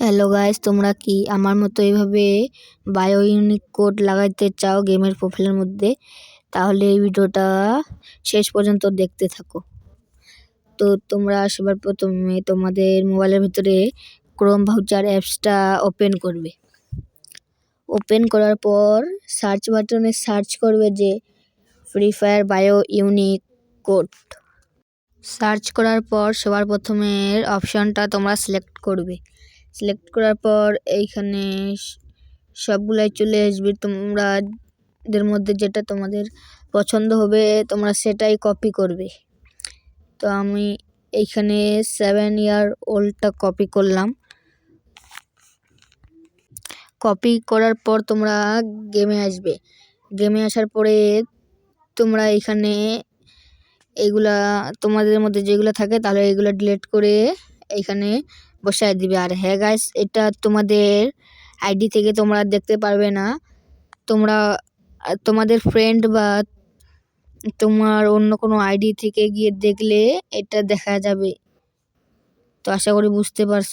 Hello guys তোমরা কি আমার মতো এইভাবে বায়ো ইউনিক কোড লাগাইতে চাও গেমের প্রোফাইলের মধ্যে? তাহলে এই ভিডিওটা শেষ পর্যন্ত দেখতে থাকো। তো তোমরা সবার প্রথমে তোমাদের মোবাইলের ভিতরে ক্রোম ভাউচার অ্যাপসটা ওপেন করবে। ওপেন করার পর সার্চ বাটনে সার্চ করবে যে free fire bio unique code search করার পর সবার প্রথমের অপশানটা তোমরা সিলেক্ট করবে। সিলেক্ট করার পর এইখানে সবগুলাই চলে আসবে। তোমরা এদের মধ্যে যেটা তোমাদের পছন্দ হবে, তোমরা সেটাই কপি করবে। তো আমি এইখানে সেভেন ইয়ার ওল্ডটা কপি করলাম। কপি করার পর তোমরা গেমে আসবে। গেমে আসার পরে তোমরা এখানে এইগুলা তোমাদের মধ্যে যেগুলো থাকে তাহলে এগুলো ডিলিট করে এইখানে বসায় দিবে। আর হ্যাঁ গাইস এটা তোমাদের আইডি থেকে তোমরা দেখতে পারবে না। তোমরা, তোমাদের ফ্রেন্ড বা তোমার অন্য কোনো আইডি থেকে গিয়ে দেখলে এটা দেখা যাবে। তো আশা করি বুঝতে পারছ।